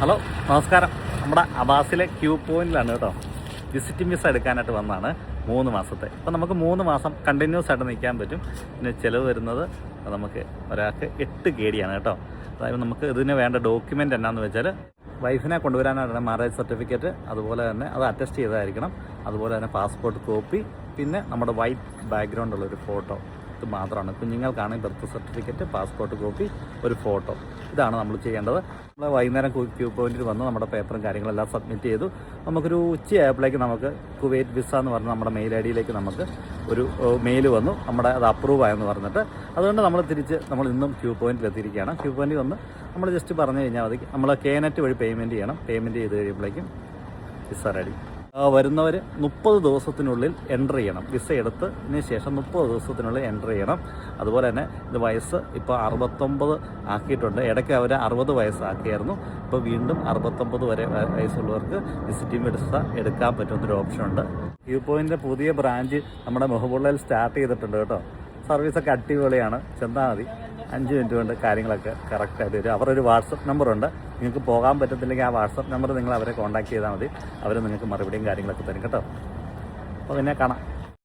Hello നമസ്കാരം. നമ്മുടെ അബാസിലെ Q പോയിന്റിലാണ് കേട്ടോ. വിസിറ്റിംഗ് വിസ എടുക്കാനായിട്ട് വന്നതാണ് മൂന്ന് മാസത്തെ. അപ്പോൾ നമുക്ക് മൂന്ന് മാസം കണ്ടിന്യൂസ് ആയിട്ട് നിൽക്കാൻ പറ്റും. പിന്നെ ചിലവ് വരുന്നത് നമുക്ക് ഒരാൾക്ക് എട്ട് കേടിയാണ് കേട്ടോ. അതായത് നമുക്ക് ഇതിന് വേണ്ട ഡോക്യുമെന്റ് എന്നാന്ന് വെച്ചാൽ വൈഫിനെ കൊണ്ടുവരാനായിട്ട് മാരേജ് സർട്ടിഫിക്കറ്റ് അതുപോലെ തന്നെ അത് അറ്റസ്റ്റ് ചെയ്തായിരിക്കണം അതുപോലെ തന്നെ പാസ്പോർട്ട് കോപ്പി പിന്നെ നമ്മുടെ വൈറ്റ് ബാക്ക്ഗ്രൗണ്ട് ഉള്ള ഒരു ഫോട്ടോ ഇത് മാത്രമാണ്. കുഞ്ഞുങ്ങൾക്കാണ് ബർത്ത് സർട്ടിഫിക്കറ്റ് പാസ്പോർട്ട് കോപ്പി ഒരു ഫോട്ടോ ഇതാണ് നമ്മൾ ചെയ്യേണ്ടത്. നമ്മൾ വൈകുന്നേരം ക്യൂ പോയിന്റിൽ വന്ന് നമ്മുടെ പേപ്പറും കാര്യങ്ങളെല്ലാം സബ്മിറ്റ് ചെയ്തു. നമുക്കൊരു ഉച്ചയായപ്പോഴേക്ക് നമുക്ക് കുവൈറ്റ് വിസ എന്ന് പറഞ്ഞ നമ്മുടെ മെയിൽ ഐ ഡിയിലേക്ക് നമുക്ക് ഒരു മെയിൽ വന്നു. നമ്മുടെ അത് അപ്രൂവ് ആയെന്ന് പറഞ്ഞിട്ട്. അതുകൊണ്ട് നമ്മൾ തിരിച്ച് നമ്മൾ ഇന്നും ക്യൂ പോയിന്റിൽ എത്തിയിരിക്കുകയാണ്. ക്യൂ പോയിന്റിൽ വന്ന് നമ്മൾ ജസ്റ്റ് പറഞ്ഞു കഴിഞ്ഞാൽ മതി. നമ്മൾ കേനറ്റ് വഴി പേയ്മെന്റ് ചെയ്യണം. പേയ്മെന്റ് ചെയ്ത് കഴിയുമ്പോഴേക്കും വിസ റെഡി വരുന്നവർ മുപ്പത് ദിവസത്തിനുള്ളിൽ എന്റർ ചെയ്യണം. വിസ എടുത്തതിന് ശേഷം മുപ്പത് ദിവസത്തിനുള്ളിൽ എന്റർ ചെയ്യണം. അതുപോലെ തന്നെ ഇത് വയസ്സ് ഇപ്പോൾ അറുപത്തൊമ്പത് ആക്കിയിട്ടുണ്ട്. ഇടയ്ക്ക് അവർ അറുപത് വയസ്സാക്കിയായിരുന്നു. ഇപ്പോൾ വീണ്ടും അറുപത്തൊമ്പത് വരെ വയസ്സുള്ളവർക്ക് വിസിറ്റിംഗ് വിസ എടുക്കാൻ പറ്റുന്നൊരു ഓപ്ഷനുണ്ട് വ്യൂ പോയിന്റെ പുതിയ ബ്രാഞ്ച് നമ്മുടെ മെഹബുള്ളയിൽ സ്റ്റാർട്ട് ചെയ്തിട്ടുണ്ട് കേട്ടോ. സർവീസൊക്കെ അടിപൊളിയാണ്. ചെന്നാൽ മതി. അഞ്ച് മിനിറ്റ് കൊണ്ട് കാര്യങ്ങളൊക്കെ കറക്റ്റായിട്ട് വരും. അവരുടെ ഒരു വാട്സപ്പ് നമ്പറുണ്ട്. നിങ്ങൾക്ക് പോകാൻ പറ്റത്തില്ലെങ്കിൽ ആ വാട്സപ്പ് നമ്പർ നിങ്ങൾ അവരെ കോൺടാക്ട് ചെയ്താൽ മതി. അവർ നിങ്ങൾക്ക് മറുപടിയും കാര്യങ്ങളൊക്കെ തരും കേട്ടോ. അപ്പോൾ പിന്നെ കാണാം.